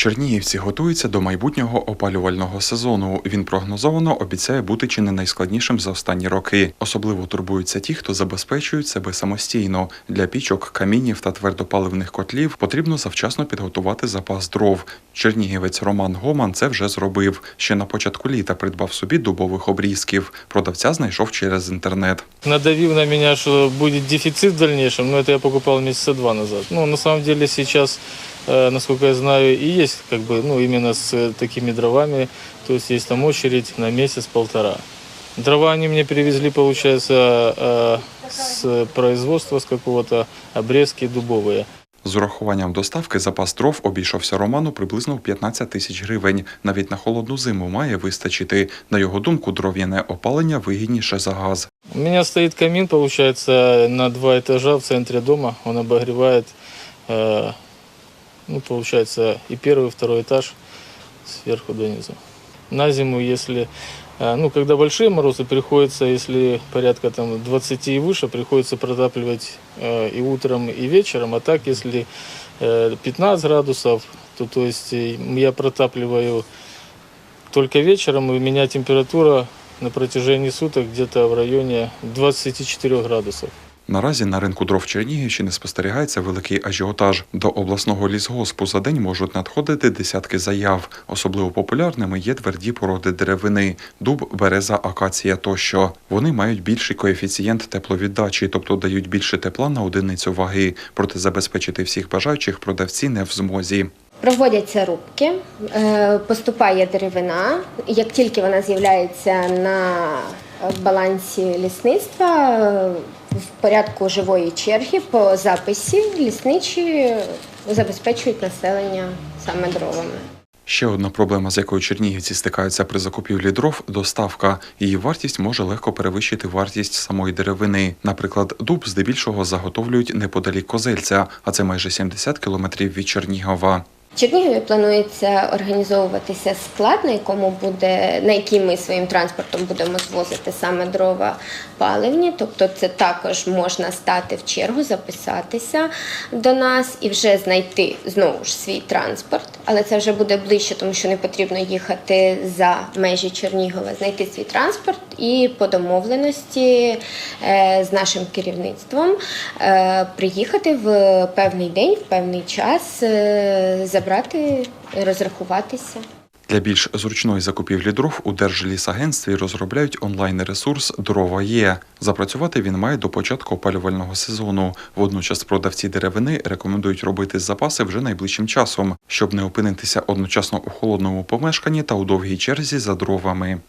Чернігівці готуються до майбутнього опалювального сезону. Він прогнозовано обіцяє бути чи не найскладнішим за останні роки. Особливо турбуються ті, хто забезпечують себе самостійно. Для пічок, камінів та твердопаливних котлів потрібно завчасно підготувати запас дров. Чернігівець Роман Гоман це вже зробив. Ще на початку літа придбав собі дубових обрізків. Продавця знайшов через інтернет. Надавил на меня, что будет дефицит в дальнейшем, но это я покупал месяца два назад. Ну, на самом деле сейчас, э, насколько я знаю, и есть как бы, ну, именно с э, такими дровами, то есть есть там очередь на месяц-полтора. Дрова они мне привезли, получается, э, с производства, с какого-то обрезки дубовые. З урахуванням доставки запас дров обійшовся Роману приблизно в 15 тисяч гривень. Навіть на холодну зиму має вистачити. На його думку, дров'яне опалення вигідніше за газ. У меня стоит камин, получается, на два этажа в центре дома. Он обогревает, э, ну, получается, и первый, и второй этаж сверху донизу. На зиму, если, э, ну, когда большие морозы, приходится, если порядка там 20 и выше, приходится протапливать э, и утром, и вечером. А так, если э, 15 градусов, то, то есть э, я протапливаю только вечером, и у меня температура на протяжении суток где-то в районе 24 градусов. Наразі на ринку дров Чернігівщини спостерігається великий ажіотаж. До обласного лісгоспу за день можуть надходити десятки заяв. Особливо популярними є тверді породи деревини, дуб, береза, акація тощо. Вони мають більший коефіцієнт тепловіддачі, тобто дають більше тепла на одиницю ваги. Проте забезпечити всіх бажаючих продавці не в змозі. Проводяться рубки, е, поступає деревина. Як тільки вона з'являється на балансі лісництва, е, в порядку живої черги по записі лісничі забезпечують населення саме дровами. Ще одна проблема, з якою чернігівці стикаються при закупівлі дров доставка. Її вартість може легко перевищити вартість самої деревини. Наприклад, дуб здебільшого заготовлюють неподалік Козельця, а це майже 70 кілометрів від Чернігова. Чернігові планується організовуватися склад, на якому буде на який ми своїм транспортом будемо звозити саме дрова паливні. Тобто, це також можна стати в чергу, записатися до нас і вже знайти знову ж свій транспорт. Але це вже буде ближче, тому що не потрібно їхати за межі Чернігова, знайти свій транспорт і по домовленості е, з нашим керівництвом е, приїхати в певний день, в певний час, е, забрати, розрахуватися. Для більш зручної закупівлі дров у Держлісагентстві розробляють онлайн-ресурс Дрова є. Запрацювати він має до початку опалювального сезону. Водночас продавці деревини рекомендують робити запаси вже найближчим часом, щоб не опинитися одночасно у холодному помешканні та у довгій черзі за дровами.